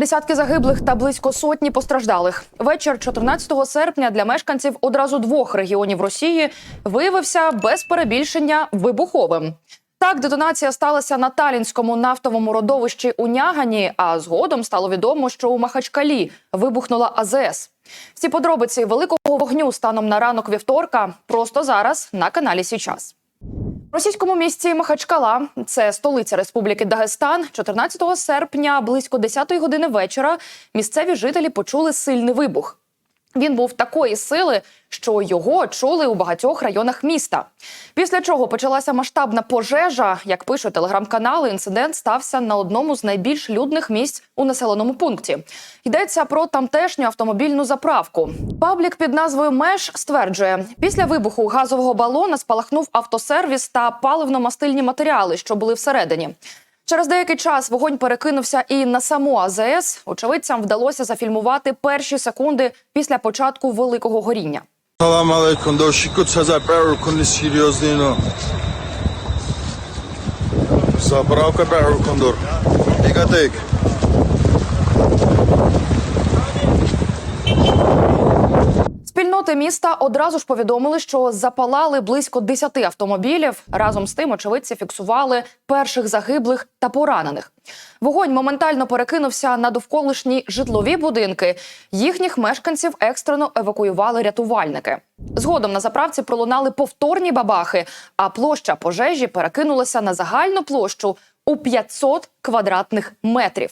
Десятки загиблих та близько сотні постраждалих. Вечір 14 серпня для мешканців одразу двох регіонів Росії виявився без перебільшення вибуховим. Так, детонація сталася на Талінському нафтовому родовищі у Нягані. А згодом стало відомо, що у Махачкалі вибухнула АЗС. Всі подробиці великого вогню станом на ранок вівторка просто зараз на каналі Січас. Російському місті Махачкала, це столиця Республіки Дагестан, 14 серпня близько 10 години вечора місцеві жителі почули сильний вибух. Він був такої сили, що його чули у багатьох районах міста. Після чого почалася масштабна пожежа. Як пишуть телеграм-канали, інцидент стався на одному з найбільш людних місць у населеному пункті. Йдеться про тамтешню автомобільну заправку. Паблік під назвою Меш стверджує, після вибуху газового балона спалахнув автосервіс та паливно-мастильні матеріали, що були всередині. Через деякий час вогонь перекинувся і на саму АЗС. Очевидцям вдалося зафільмувати перші секунди після початку великого горіння. Salam alaikum. Doshiko Tazar Kuni серйозно. Заправка Беру Кондор. Ігатик. Спільноти міста одразу ж повідомили, що запалали близько 10 автомобілів. Разом з тим очевидці фіксували перших загиблих та поранених. Вогонь моментально перекинувся на довколишні житлові будинки. Їхніх мешканців екстрено евакуювали рятувальники. Згодом на заправці пролунали повторні бабахи, а площа пожежі перекинулася на загальну площу у 500 квадратних метрів.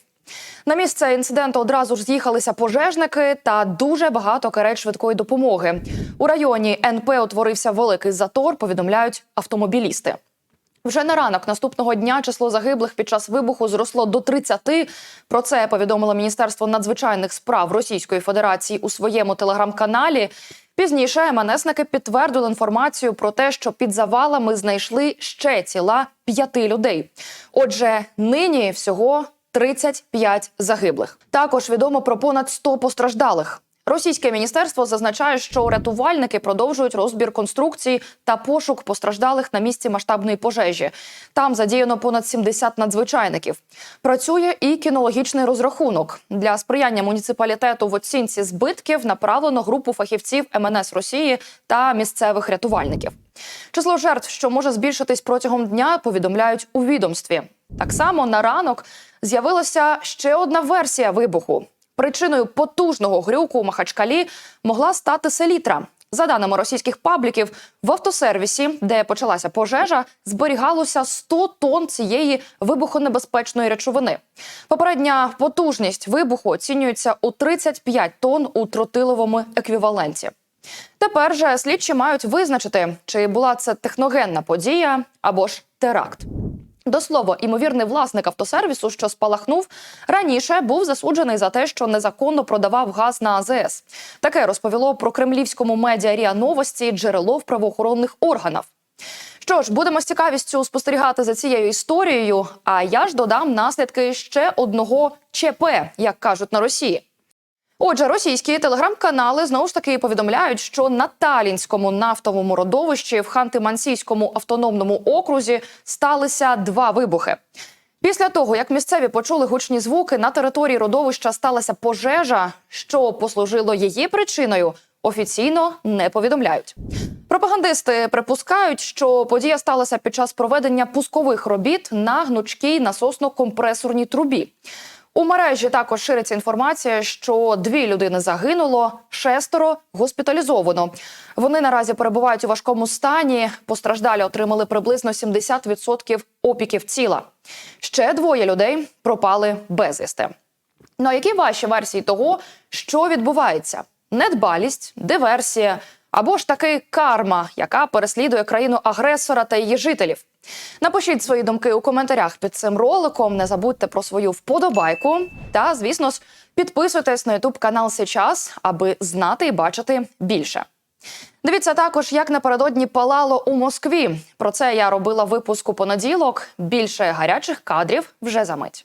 На місце інциденту одразу ж з'їхалися пожежники та дуже багато карет швидкої допомоги. У районі НП утворився великий затор. Повідомляють автомобілісти. Вже на ранок наступного дня число загиблих під час вибуху зросло до 30. Про це повідомило Міністерство надзвичайних справ Російської Федерації у своєму телеграм-каналі. Пізніше МНСники підтвердили інформацію про те, що під завалами знайшли ще тіла п'яти людей. Отже, нині всього 35 загиблих. Також відомо про понад 100 постраждалих. Російське міністерство зазначає, що рятувальники продовжують розбір конструкцій та пошук постраждалих на місці масштабної пожежі. Там задіяно понад 70 надзвичайників. Працює і кінологічний розрахунок для сприяння муніципалітету в оцінці збитків. Направлено групу фахівців МНС Росії та місцевих рятувальників. Число жертв, що може збільшитись протягом дня, повідомляють у відомстві. Так само на ранок з'явилася ще одна версія вибуху. Причиною потужного грюку у Махачкалі могла стати селітра. За даними російських пабліків, в автосервісі, де почалася пожежа, зберігалося 100 тонн цієї вибухонебезпечної речовини. Попередня потужність вибуху оцінюється у 35 тонн у тротиловому еквіваленті. Тепер же слідчі мають визначити, чи була це техногенна подія або ж теракт. До слова, імовірний власник автосервісу, що спалахнув, раніше був засуджений за те, що незаконно продавав газ на АЗС. Таке розповіло про кремлівському медіа РІА Новості джерело в правоохоронних органах. Що ж, будемо з цікавістю спостерігати за цією історією. А я ж додам наслідки ще одного ЧП, як кажуть на Росії. Отже, російські телеграм-канали знову ж таки повідомляють, що на Талінському нафтовому родовищі в Ханти-Мансійському автономному окрузі сталися два вибухи. Після того, як місцеві почули гучні звуки, на території родовища сталася пожежа, що послужило її причиною, офіційно не повідомляють. Пропагандисти припускають, що подія сталася під час проведення пускових робіт на гнучкій насосно-компресорній трубі. У мережі також шириться інформація, що дві людини загинуло, шестеро госпіталізовано. Вони наразі перебувають у важкому стані. Постраждалі отримали приблизно 70% опіків тіла. Ще двоє людей пропали безвісти. Ну а які ваші версії того, що відбувається? Недбалість, диверсія або ж таки карма, яка переслідує країну агресора та її жителів. Напишіть свої думки у коментарях під цим роликом. Не забудьте про свою вподобайку. Та, звісно ж, підписуйтесь на ютуб канал Сейчас, аби знати і бачити більше. Дивіться також, як напередодні палало у Москві. Про це я робила випуск у понеділок. Більше гарячих кадрів вже за мить.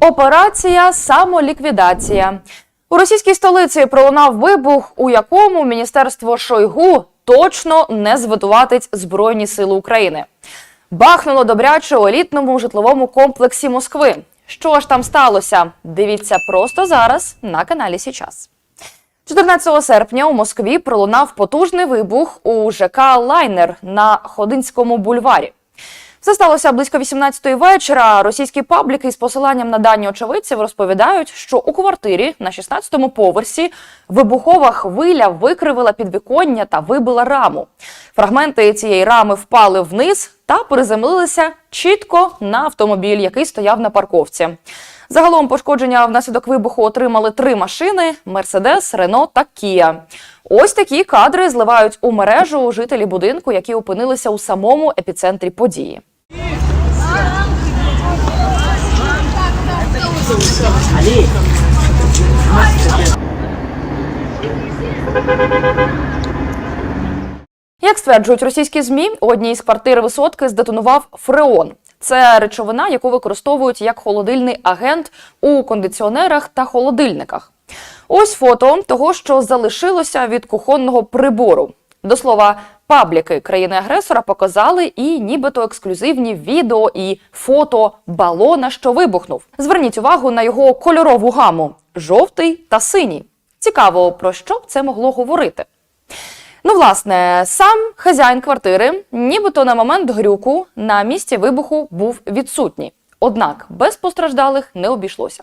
Операція самоліквідація. У російській столиці пролунав вибух, у якому міністерство Шойгу точно не звинуватить Збройні Сили України. Бахнуло добряче у елітному житловому комплексі Москви. Що ж там сталося? Дивіться просто зараз на каналі Січас. 14 серпня у Москві пролунав потужний вибух у ЖК Лайнер на Ходинському бульварі. Це сталося близько 18-ї вечора. Російські пабліки з посиланням на дані очевидців розповідають, що у квартирі на 16-му поверсі вибухова хвиля викривила підвіконня та вибила раму. Фрагменти цієї рами впали вниз та приземлилися чітко на автомобіль, який стояв на парковці. Загалом пошкодження внаслідок вибуху отримали три машини: Мерседес, Рено та Кія. Ось такі кадри зливають у мережу жителі будинку, які опинилися у самому епіцентрі події. Як стверджують російські змі, у одній з квартир висотки здетонував фреон. Це речовина, яку використовують як холодильний агент у кондиціонерах та холодильниках. Ось фото того, що залишилося від кухонного прибору. До слова, пабліки країни-агресора показали і нібито ексклюзивні відео і фото балона, що вибухнув. Зверніть увагу на його кольорову гаму: жовтий та синій. Цікаво, про що б це могло говорити. Ну, власне, сам хазяїн квартири, нібито на момент грюку на місці вибуху був відсутній. Однак без постраждалих не обійшлося.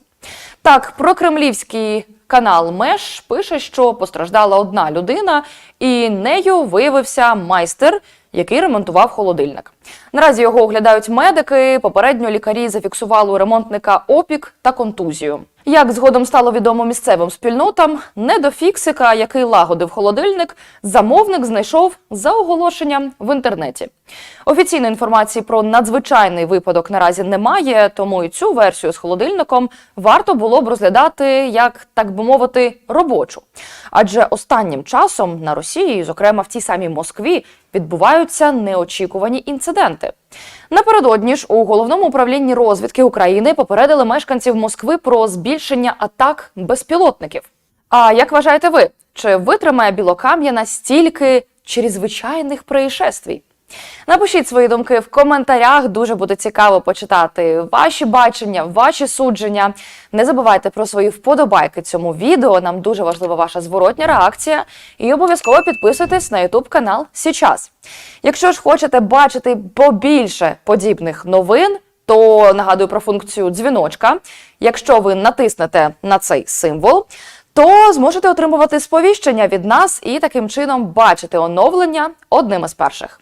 Так, про прокремлівський канал Меш пише, що постраждала одна людина, і нею виявився майстер, який ремонтував холодильник. Наразі його оглядають медики. Попередньо лікарі зафіксували у ремонтника опік та контузію. Як згодом стало відомо місцевим спільнотам, не до фіксика, який лагодив холодильник, замовник знайшов за оголошенням в інтернеті. Офіційної інформації про надзвичайний випадок наразі немає, тому і цю версію з холодильником варто було б розглядати як, так би мовити, робочу. Адже останнім часом на Росії, зокрема в тій самій Москві, відбуваються неочікувані інциденти. Напередодні ж у головному управлінні розвідки України попередили мешканців Москви про збільшення атак безпілотників. А як вважаєте ви, чи витримає білокам'я настільки чрезвичайних происшествій? Напишіть свої думки в коментарях. Дуже буде цікаво почитати ваші бачення, ваші судження. Не забувайте про свої вподобайки цьому відео. Нам дуже важлива ваша зворотня реакція. І обов'язково підписуйтесь на YouTube канал Січас. Якщо ж хочете бачити побільше подібних новин, то нагадую про функцію дзвіночка. Якщо ви натиснете на цей символ, то зможете отримувати сповіщення від нас і таким чином бачити оновлення одним із перших.